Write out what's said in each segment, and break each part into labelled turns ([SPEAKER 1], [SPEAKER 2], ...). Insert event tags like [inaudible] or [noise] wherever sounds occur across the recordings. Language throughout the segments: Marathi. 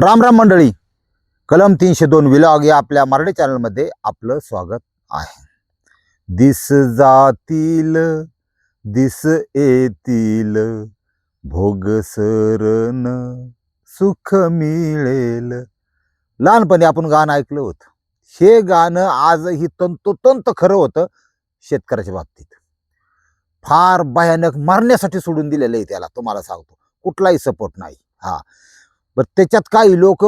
[SPEAKER 1] राम राम मंडळी. कलम तीनशे दोन विलॉग या आपल्या मराठी चॅनलमध्ये आपलं स्वागत आहे. दिस जातील दिस येतील भोग सरण सुख मिळेल. लहानपणी आपण गाणं ऐकलं होतं. हे गाणं आजही तंतोतंत खरं होतं शेतकऱ्याच्या बाबतीत. फार भयानक मारण्यासाठी सोडून दिलेलं आहे त्याला तुम्हाला सांगतो. कुठलाही सपोर्ट नाही. हा. पण त्याच्यात काही लोक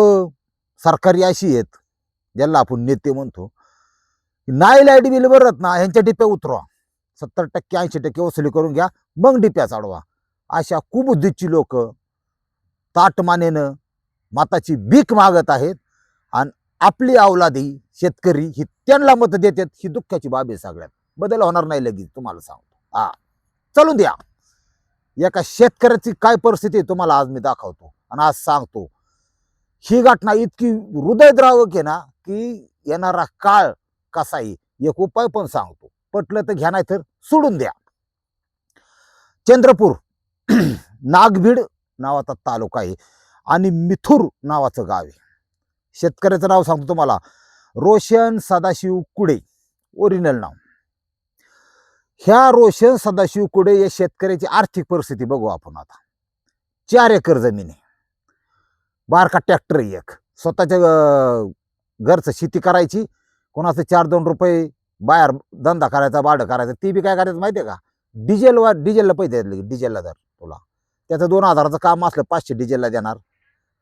[SPEAKER 1] सरकारी अशी आहेत ज्याला आपण नेते म्हणतो नाही लाइट बिल भरत ना ह्यांच्या डिप्या उतरवा. सत्तर टक्के ऐंशी टक्के वसुली करून घ्या मग डिप्या चाडवा अशा कुबुद्धीची लोक ताटमानेनं माताची भीक मागत आहेत आणि आपली अवलादी शेतकरी ही त्यांना मत देतात ही दुःखाची बाब आहे सगळ्यात. बदल होणार नाही लगेच तुम्हाला सांगतो. हा. चलून द्या. एका शेतकऱ्याची काय परिस्थिती तुम्हाला आज मी दाखवतो. आणि आज सांगतो. ही घटना इतकी हृदयद्रावक आहे ना की येणारा काळ कसा आहे एक उपाय पण सांगतो. पटलं तर घ्या नाही तर सोडून द्या. चंद्रपूर [clears throat] नागभीड नावाचा तालुका आहे आणि मिथुर नावाचं गाव आहे. शेतकऱ्याचं नाव सांगतो तुम्हाला. रोशन सदाशिव कुडे ओरिजिनल नाव. ह्या रोशन सदाशिव कुडे या शेतकऱ्याची आर्थिक परिस्थिती बघू आपण आता. चार एकर जमीन आहे. बारका ट्रॅक्टर आहे एक. स्वतःच्या घरचं शेती करायची. कोणाचं चार दोन रुपये बाहेर धंदा करायचा भाडं करायचं ती बी काय करायचं माहिती आहे का डिझेलवर डिझेलला पैसे देत डिझेलला जर तुला. त्याचं दोन हजाराचं काम असलं पाचशे डिझेलला देणार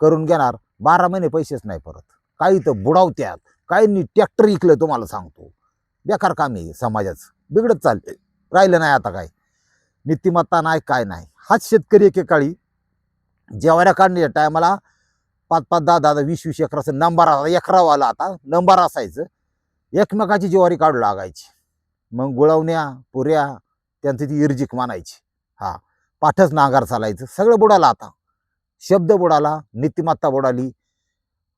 [SPEAKER 1] करून घेणार. बारा महिने पैसेच नाही परत. काही तर बुडावत्यात. काहींनी ट्रॅक्टर इकलं तुम्हाला सांगतो. बेकार काम आहे समाजाचं. बिघडत चालले राहिलं नाही आता काय नीतिमत्ता नाही काय नाही. हाच शेतकरी एकेकाळी जेवाऱ्या काढण्याच्या टायमाला पाच पाच दहा दहा वीस वीस एकराचं नंबर एकरावाला आता नंबर असायचं. एकमेकाची ज्वारी काढू लागायची. मग गुळवण्या पुऱ्या त्यांची ती इर्जिक मानायची. हा पाठच नांगार चालायचं. सगळं बुडाला आता. शब्द बुडाला नीतिमत्ता बुडाली.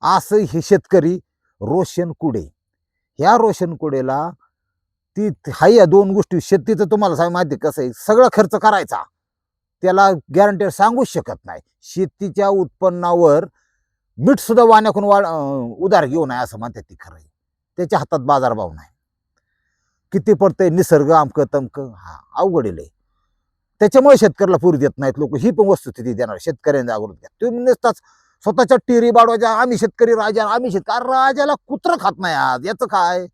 [SPEAKER 1] असं हे शेतकरी रोशन कुडे. ह्या रोशन कुडेला ती हाय या दोन गोष्टी. शेतीचं तुम्हाला सांग माहिती कसं आहे? सगळं खर्च करायचा. त्याला गॅरंटी सांगूच शकत नाही. शेतीच्या उत्पन्नावर मीठ सुद्धा वाण्याकून वा उधार घेऊ नये असं म्हणतात ती खरं आहे. त्याच्या हातात बाजारभाव नाही. किती पडतंय निसर्ग आमकं तमकं हा अवघड आहे त्याच्यामुळे शेतकऱ्याला पूर देत नाहीत लोक. ही पण वस्तुस्थिती देणार शेतकऱ्यांनी जागृत घ्या तुम्ही नुसताच स्वतःच्या टिरी बाडवायच्या आम्ही शेतकरी राजा आम्ही शेतकरी राजाला कुत्र खात नाही आज? याचं काय?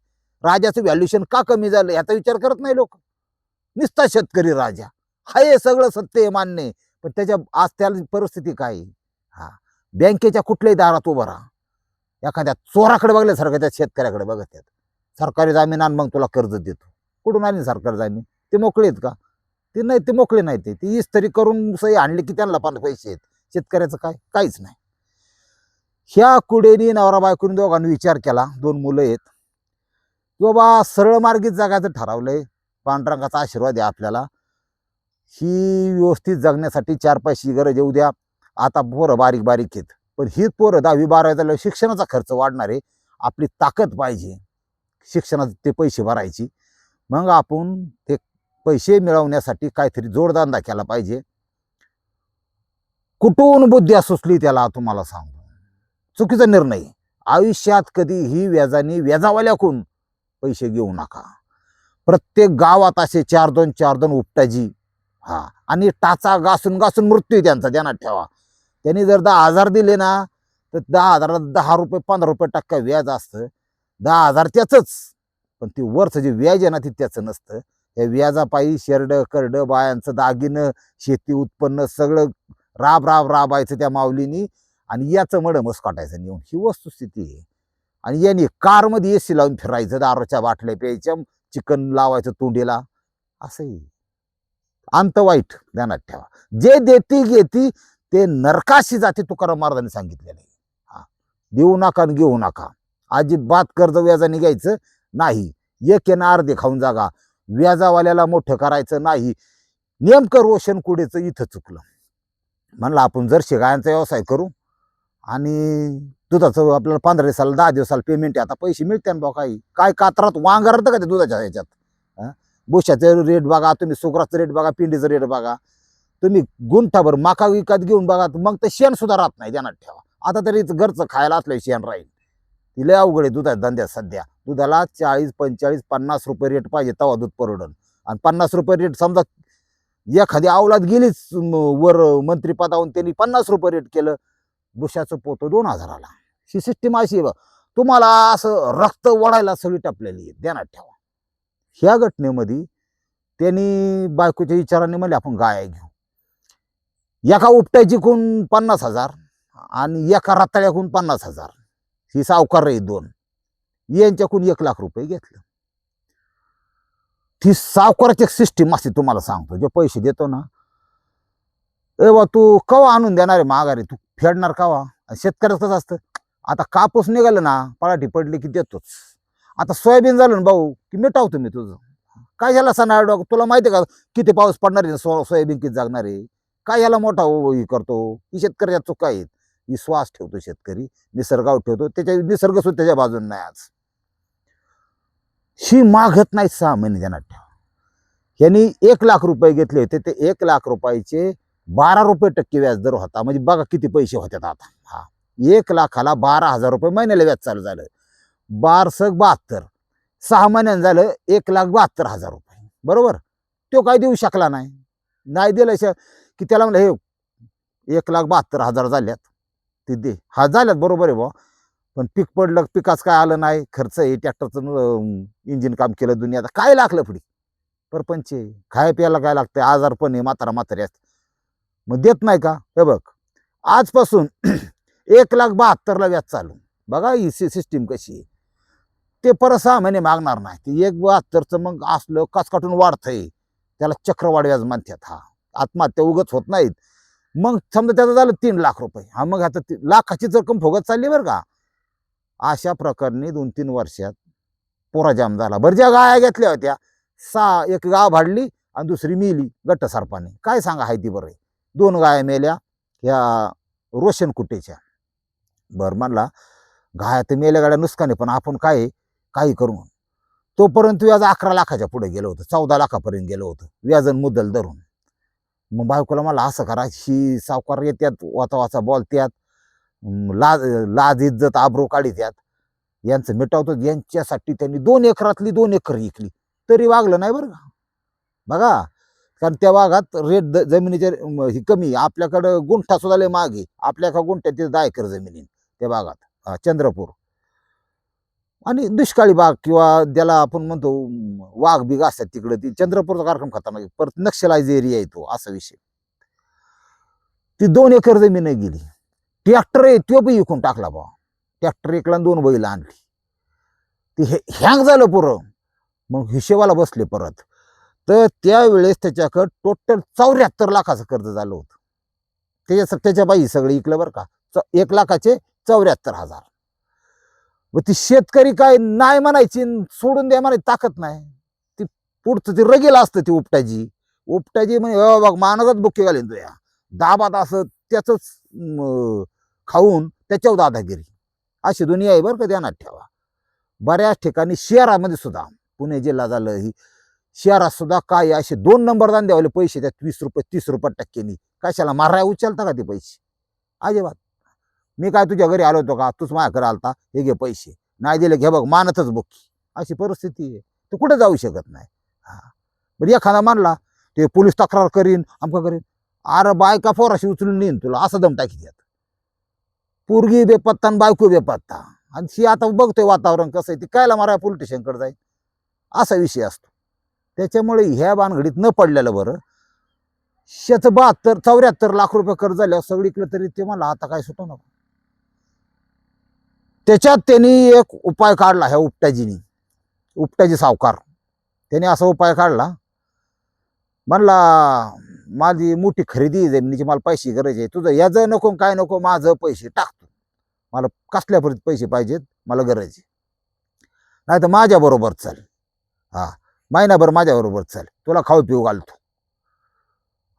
[SPEAKER 1] राजाचं व्हॅल्युएशन का कमी झालं? याचा विचार करत नाही लोक. नुसता शेतकरी राजा. हा हे सगळं सत्य मान्य आहे. पण त्याच्या आज त्याला परिस्थिती काय आहे? बँकेच्या कुठल्याही दारात उभं राहा. एखाद्या चोराकडे बघल्यासारखं त्या शेतकऱ्याकडे बघत आहेत. सरकारी जामीन आण मग तुला कर्ज देतो. कुठून आली सरकारी जामीन? ते मोकळे आहेत का? ते नाही ते मोकळे नाही ते. ती इस्तरी करून सही आणली की त्यांना पण पैसे आहेत. शेतकऱ्याचं काय? काहीच नाही. ह्या कुडेनी नवरा बायकोनी दोघांनी विचार केला. दोन मुलं आहेत. की बाबा सरळ मार्गीत जगायचं ठरवलंय. पांडुरंगाचा आशीर्वाद आहे आपल्याला. ही व्यवस्थित जगण्यासाठी चार पैसे गरज येऊ द्या आता पोरं बारीक बारीक आहेत. पण ही पोरं दहावी बारावी झाल्यावर शिक्षणाचा खर्च वाढणार आहे. आपली ताकद पाहिजे. शिक्षणाचे ते पैसे भरायची. मग आपण ते पैसे मिळवण्यासाठी काहीतरी जोडधंदा केला पाहिजे. कुठून बुद्धी सुचली त्याला तुम्हाला सांगू. चुकीचा निर्णय. आयुष्यात कधीही व्याजाने व्याजावाल्याकून पैसे घेऊ नका. प्रत्येक गावात असे चार दोन चार दोन उपटाजी. हा. आणि टाचा घासून घासून मृत्यू त्यांचा. ध्यानात ठेवा. त्यांनी जर दहा हजार दिले ना तर दहा हजाराला दहा रुपये पंधरा रुपये टक्का व्याज असतं. दहा हजार त्याचंच. पण ते वरचं जे व्याज आहे ना ते त्याचं नसतं. त्या व्याजापायी शेरड करडं बायांचं दागिनं शेती उत्पन्न सगळं राब राब राबायचं त्या माऊलीनी. आणि याचं मडमस काटायचं नेऊन. ही वस्तुस्थिती आहे. आणि याने कारमध्ये एसी लावून फिरायचं दारूच्या बाटल्या प्यायच्या चिकन लावायचं तोंडीला. असंही. अंत वाईट ध्यानात ठेवा. जे देती घेती ते नरकाशी जाते तुकाराम महाराजांनी सांगितलेलं आहे हा. देऊ नका आणि घेऊ नका. अजिबात कर्ज व्याजाने घ्यायचं नाही. एक येणं अर्धे खाऊन जागा. व्याजावाल्याला मोठं करायचं नाही. नेमकं रोशन कुडेचं इथं चुकलं. म्हणलं आपण जर गायांचा व्यवसाय करू आणि दुधाचं आपल्याला पंधरा दिवसाला दहा दिवसाला पेमेंट आहे आता पैसे मिळते ना बा काही? काय कात्रात वांग का ते दुधाच्या ह्याच्यात? हं? रेट बघा तुम्ही सुकराचं रेट बघा पिंडीचं रेट बघा. तुम्ही गुंठाभर माका विकत घेऊन बघा मग ते शेण सुद्धा राहत नाही ध्यानात ठेवा. आता तरी घरचं खायला असलं शेण राहील. ती लय अवघड आहे दुधा धंद्यात सध्या. दुधाला चाळीस पंचेचाळीस पन्नास रुपये रेट पाहिजे तवा दूध परवडन. आणि पन्नास रुपये रेट समजा एखादी अवलाद गेलीच वर मंत्रीपदाहून त्यांनी पन्नास रुपये रेट केलं बुशाचं पोतं दोन हजाराला. ही सिस्टीम अशी आहे बा तुम्हाला असं रक्त वडायला सगळी टपलेली आहे ध्यानात ठेवा. ह्या घटनेमध्ये त्यांनी बायकोच्या विचाराने म्हणले आपण गाय घेऊ. एका उपट्याची खून पन्नास हजार आणि एका रताळ्याकून पन्नास हजार. ही सावकार आहे दोन. यांच्याकून एक लाख रुपये घेतलं. ती सावकाराची सिस्टीम असते तुम्हाला सांगतो. जे पैसे देतो ना ए बा तू कवा आणून देणार आहे माघारी? तू फेडणार कवा? आणि शेतकऱ्याचं कसं असतं? आता कापूस निघालं ना पराठी पडली की देतोच. आता सोयाबीन झालं ना भाऊ की मिटावतो मी तुझं. काय झाला सणाळ तुला माहिती आहे का किती पाऊस पडणार आहे? सो सोयाबीन किती जागणार आहे? काय याला मोठा हे करतो? ही शेतकऱ्याच्या चुका आहेत. विश्वास ठेवतो शेतकरी. निसर्गावर ठेवतो. त्याच्या निसर्ग सुद्धा त्याच्या बाजून नाही आज. ही मागत नाही सहा महिने ध्यानात ठेवा. यांनी एक लाख रुपये घेतले होते. ते एक लाख रुपयाचे बारा रुपये टक्के व्याज दर होता. म्हणजे बघा किती पैसे होतात आता. हा. एक लाखाला बारा हजार रुपये महिन्याला व्याज चालू झालं. बारसक बहात्तर. सहा महिन्यानं झालं एक लाख बहात्तर हजार रुपये. बरोबर? तो काय देऊ शकला नाही. नाही दिलं की त्याला म्हणलं हे एक लाख बहात्तर हजार झाल्यात ते दे. हा झाल्यात बरोबर आहे बुवा. पण पीक पडलं पिकाच काय आलं नाही खर्च आहे ट्रॅक्टरचं इंजिन काम केलं दुनियात काय लागलं पुढे? परपंच आहे. खाय प्यायला काय लागतं आजार पण आहे म्हातारा म्हातारी असते मग देत नाही का? हे बघ आजपासून [clears throat] एक लाख बहात्तरला व्याज चालू. बघा ही सिस्टीम कशी आहे. ते परत सहा महिने मागणार नाही. ते एक बहात्तरचं मग असलं काच काटून वाढतंय. त्याला चक्रवाढ व्याज म्हणतात हा. आत्महत्या उगत होत नाहीत. मग समजा त्याचं झालं तीन लाख रुपये. हा मग आता ती- लाखाची रक्कम फुगत चालली बरं का? अशा प्रकरणी दोन तीन वर्षात पोरा जाम झाला. बरं ज्या गाया घेतल्या होत्या सहा एक गाव भाडली आणि दुसरी मेली गट्ट सरपाने काय सांगा हाय ती बरं. दोन गाया मेल्या ह्या रोशन कुटेच्या. बरं म्हणला गाया तर मेल्या गाड्या नुसकाने पण आपण काय काही करू तोपर्यंत व्याज अकरा लाखाच्या पुढे गेलं होतं चौदा लाखापर्यंत गेलं होतं व्याजन मुद्दल धरून. मग बायकोला मला असं करा ही सावकार येत्यात वाचा वाचा बोलत्यात लाज लाज इज्जत आबरू काढीत्यात यांचं मिटावतो यांच्यासाठी त्यांनी दोन एकरातली दोन एकर विकली. तरी वागलं नाही बरं का. बघा कारण त्या भागात रेट द- जमिनीचे ही कमी आपल्याकडं गुंठा सुद्धा लय मागे आपल्या का गुंठ्यात तिथं दहा एकर जमिनी त्या भागात चंद्रपूर. आणि दुष्काळी बाग किंवा ज्याला आपण म्हणतो वाघ बिग असतात तिकडे ती चंद्रपूरचा कार्यक्रम खतरनाक परत नक्षलाइज एरिया येतो असा विषय. ती दोन एकर जमीन गेली. ट्रॅक्टर आहे तो बी विकून टाकला बा ट्रॅक्टर एकला दोन बैल आणली. ती हे हँग झालं पुरं. मग हिशेबाला बसले परत. तर त्यावेळेस त्याच्याकडं टोटल चौऱ्याहत्तर लाखाचं कर्ज झालं होतं. त्याच्या त्याच्या बाई सगळं इकलं बरं का. च- एक लाखाचे चौऱ्याहत्तर हजार. मग ती शेतकरी काय नाही म्हणायची सोडून द्या म्हणायची ताकद नाही. ती पुढचं ती रगेला असतं ती उपटाजी उपटाजी म्हणजे "अ बघ मानवच बुके घालीन तुया. दाबात असं त्याच खाऊन त्याच्यावर दादागिरी अशी दुनिया आहे बरं का ध्यानात ठेवा. बऱ्याच ठिकाणी शहरामध्ये सुद्धा पुणे जिल्हा झालं ही शहरात सुद्धा काय असे दोन नंबर दान द्यावले पैसे त्यात वीस रुपये तीस रुपये टक्क्यांनी. कशाला माराय उचलता का ते पैसे? अजिबात. मी काय तुझ्या घरी आलो होतो का? तूच माझ्याकडे आलता. हे घे पैसे. नाही दिले घे बघ मानतच बुक्की अशी परिस्थिती आहे. तू कुठे जाऊ शकत नाही? हां. बरं एखादा मानला ते पोलीस तक्रार करीन आमका करीन. अरे बायका फोराशी उचलून नेईन तुला असं दम टाकी देत पोरगी बेपत्ता आणि बायको बेपत्ता. आणि शी आता बघतोय वातावरण कसं आहे ती कायला मारा पोलिटिशियनकडे स्टेशनकडे जाईल? असा विषय असतो. त्याच्यामुळे ह्या भानगडीत न पडलेलं बरं. शेचं बहात्तर चौऱ्याहत्तर लाख रुपये कर्ज झाल्यावर सगळीकडे तरी ते मला आता काय सुटो नको. त्याच्यात त्यांनी एक उपाय काढला ह्या उपट्याजीनी. उपट्याजी सावकार. त्याने असा उपाय काढला. म्हणला माझी मोठी खरेदी जमिनीची मला पैसे गरज आहे. तुझं याचं नको काय नको माझं पैसे टाकतो मला कसल्या पैसे पाहिजेत? मला गरज आहे. नाही तर माझ्याबरोबर चल. हा महिनाभर माझ्याबरोबर चल. तुला खाऊ पिऊ घालतो.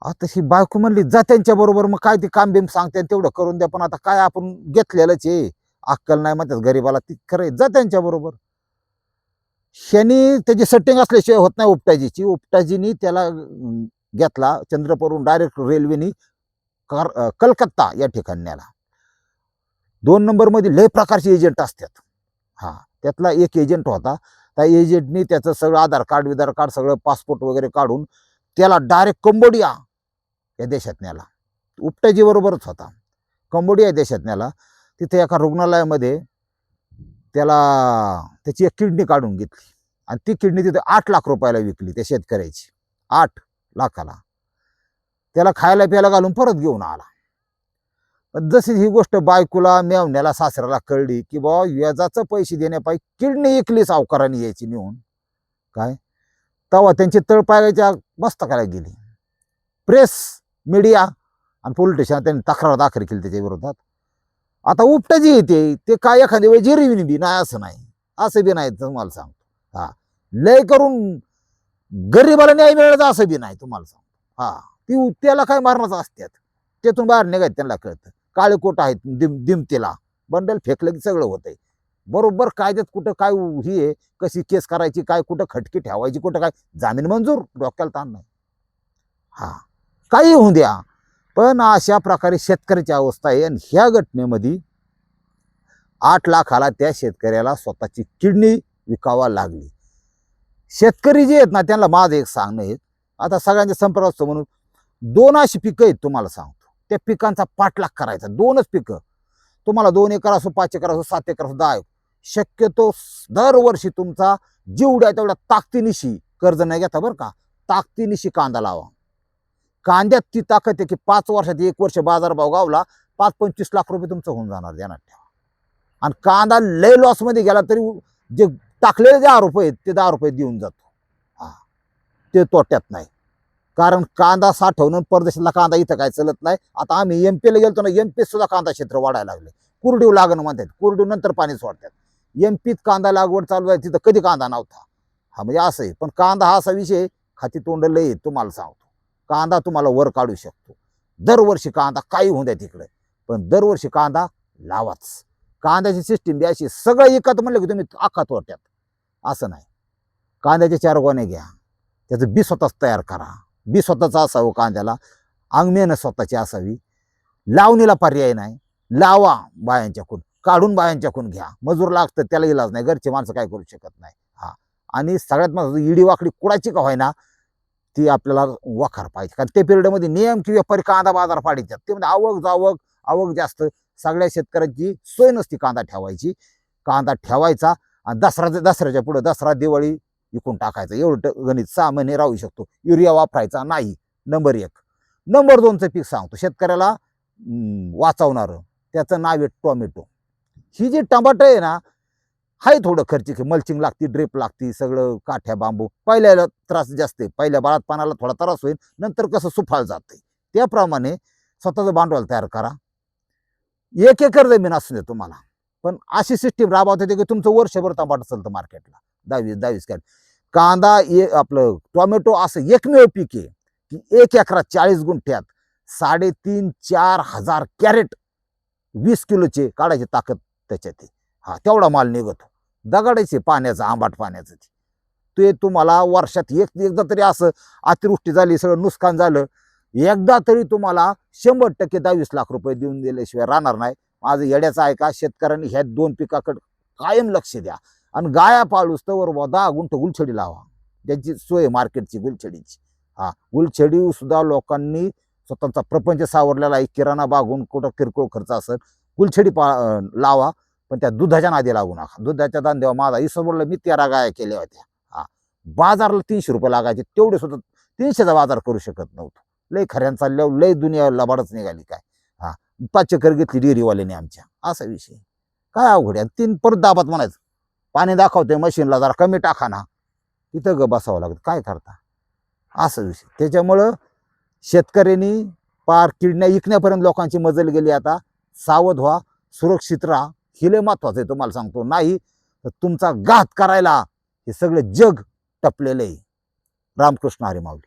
[SPEAKER 1] आता ही बायको म्हणली जा त्यांच्याबरोबर मग काय ते काम बिम सांगते तेवढं करून द्या. पण आता काय आपण घेतलेलंच आहे. अक्कल नाही म्हणतात गरीबाला ती खरं जा त्यांच्या बरोबर. शनी त्याची सेटिंग असल्याशिवाय होत नाही उपटाजीची. उपटाजीनी त्याला घेतला चंद्रपूरहून डायरेक्ट रेल्वेनी कलकत्ता या ठिकाणी नेला दोन नंबरमध्ये लय प्रकारचे एजंट असतात. हा त्यातला एक एजंट होता. त्या एजंटनी त्याचं सगळं आधार कार्ड विधार कार्ड सगळं पासपोर्ट वगैरे काढून त्याला डायरेक्ट कंबोडिया या देशात न्याला उपटाजी बरोबरच होता. कंबोडिया या देशात नेला. तिथे एका रुग्णालयामध्ये त्याला त्याची एक किडनी काढून घेतली. आणि ती किडनी तिथे आठ लाख रुपयाला विकली त्या शेतकऱ्याची. आठ लाखाला. त्याला खायला प्यायला घालून परत घेऊन आला. जशी ही गोष्ट बायकोला मेवण्याला सासऱ्याला कळली की बाबा व्याजाचं पैसे देण्यापाई किडनी विकली सावकाराने यायची नेऊन. काय? तेव्हा त्यांची तळपायाच्या मस्तकाला गेली. प्रेस मीडिया आणि पोलीस स्टेशन त्यांनी तक्रार दाखल केली त्याच्या विरोधात. आता उपटाची येते ते काय एखाद्या वेळी जिरविनी बी नाही असं नाही. असं बी नाही तुम्हाला सांगतो. हा. लय करून गरीबाला न्याय मिळायचा असं बी नाही तुम्हाला सांगतो. हा. ती त्याला काय मारणाचं असतात तेथून बाहेर निघायचं त्यांना कळतं. काळे कोट आहेत दिम दिमतीला. बंडल फेकलं की सगळं होतंय. बरोबर कायद्यात कुठं काय ही आहे कशी केस करायची काय कुठं खटकी ठेवायची कुठं काय जामीन मंजूर? डोक्याला ताण नाही. हा. काही होऊ द्या. पण अशा प्रकारे शेतकऱ्याची अवस्था आहे. आणि ह्या घटनेमध्ये आठ लाखाला त्या शेतकऱ्याला स्वतःची किडनी विकावा लागली. शेतकरी जे आहेत ना त्यांना माझं एक सांगणं आहे. आता सगळ्यांच्या संपर्कात असतो म्हणून दोन अशी पिकं आहेत तुम्हाला सांगतो. त्या पिकांचा पाठलाग करायचा. दोनच पिकं. तुम्हाला दोन एकर असो पाच एकर असो सात एकर असो दहा एकर. शक्यतो दरवर्षी तुमचा जेवढ्या तेवढ्या ताकदीनिशी कर्ज नाही घेता बरं का. ताकदीनिशी कांदा लावा. कांद्यात ती ताकद आहे की पाच वर्षात एक वर्ष बाजारभाव गावला पाच पंचवीस लाख रुपये तुमचं होऊन जाणार ध्यानात ठेवा. आणि कांदा लय लॉसमध्ये गेला तरी जे टाकलेले दहा रुपये आहेत ते दहा रुपये देऊन जातो. हा. ते तोट्यात नाही. कारण कांदा साठवणं परदेशातला कांदा इथं काय चलत नाही. आता आम्ही एम पीला गेलो ना एम सुद्धा कांदा क्षेत्र वाढायला लागले. कुरडीव लागणं म्हणतात. कुरडीव नंतर पाणी सोडतात. एम पीत कांदा लागवड चालू आहे तिथं कधी कांदा नव्हता. हा म्हणजे असं आहे. पण कांदा हा असा विषय आहे, खाती तोंड लय तुम्हाला सांगतो. कांदा तुम्हाला वर काढू शकतो. दरवर्षी कांदा काही होऊ द्या तिकडे पण दरवर्षी कांदा लावाच. कांद्याची सिस्टीम बी अशी सगळं एकत म्हणलं की तुम्ही अख्खा तोट्यात असं नाही. कांद्याचे चार गोणे घ्या. त्याचं बी स्वतःच तयार करा. बी स्वतःचं असावं कांद्याला. अंगमेनं स्वतःची असावी. लावणीला पर्याय नाही. लावा बायांच्याकडून. काढून बायांच्याकडून घ्या. मजूर लागतं त्याला इलाज नाही. घरचे माणसं काय करू शकत नाही. हा. आणि सगळ्यात महत्त्वाचं इडी वाकडी कुणाची का व्हायना ती आपल्याला वखार पाहिजे. कारण ते पिरियडमध्ये नियम की व्यापारी कांदा बाजार पाडायच्यात ते म्हणजे आवक जावक आवक जास्त. सगळ्या शेतकऱ्यांची सोय नसती कांदा ठेवायची. कांदा ठेवायचा आणि दसरा दसऱ्याच्या पुढं दसरा दिवाळी विकून टाकायचं. एवढं गणित सहा महिने राहू शकतो. युरिया वापरायचा नाही. नंबर एक. नंबर दोनचं पीक सांगतो. शेतकऱ्याला वाचवणारं. त्याचं नाव आहे टोमॅटो. ही जी टमाटर आहे ना हाय थोडं खर्चिक मल्चिंग लागती ड्रेप लागती सगळं काठ्या बांबू. पहिल्याला त्रास जास्त आहे. पहिल्या बाळात पानाला थोडा त्रास होईल नंतर कसं सुफाळ जाते. त्याप्रमाणे स्वतःचं भांडवल तयार करा. एक एकर जमीन असू दे तुम्हाला. पण अशी सिस्टीम राबवता येते की तुमचं वर्षभर टमाटर चालतं मार्केटला. दहावीस दहावीस कॅट कांदा ए आपलं टोमॅटो असं एकमेव पीक आहे की एक एकरात चाळीस गुंठ्यात साडेतीन चार हजार कॅरेट वीस किलोचे काढायची ताकद त्याच्यात आहे. हा तेवढा माल निघतो. दगाडायचे पाण्याचं आंबाट पाण्याचं ते ते तुम्हाला वर्षात एक एकदा तरी असं अतिवृष्टी झाली सगळं नुकसान झालं. एकदा तरी तुम्हाला शंभर टक्के दहावीस लाख रुपये देऊन दिल्याशिवाय राहणार नाही. माझं येड्याचं आहे का शेतकऱ्यांनी ह्या दोन पिकाकडे कायम लक्ष द्या. आणि गाया पाळूस तर दहा गुंठ गुलछडी लावा. त्यांची सोय मार्केटची गुलछडीची. हा गुलछडी सुद्धा लोकांनी स्वतःचा प्रपंच सावरलेला आहे. किराणा बागून कुठं किरकोळ खर्च असेल गुलछडी पा लावा. पण त्या दुधाच्या नादी लागू नका. दुधाच्या दांदेवा माझा. इसं मी त्या रागाया केल्या होत्या. हा. बाजारला तीनशे रुपये लागायचे. तेवढे सुद्धा तीनशेचा बाजार करू शकत नव्हतो. लय खऱ्यान चालल्यावर लय दुनिया लबाडच निघाली काय? हा. पाच चक्कर घेतली डेअरीवाल्याने आमच्या. असा विषय. काय अवघड आहे. तीन परत दाबात म्हणायचं. पाणी दाखवते मशीनला जरा कमी टाका ना. तिथं ग बसावं लागतं. काय करता? असं विषय. त्याच्यामुळं शेतकऱ्यांनी पार किडण्या इकण्यापर्यंत लोकांची मजल गेली आता. सावध व्हा सुरक्षित राहा. हे लय महत्वाचं आहे तुम्हाला सांगतो. नाही तर तुमचा घात करायला हे सगळं जग टपलेलं आहे. रामकृष्ण हरिमावली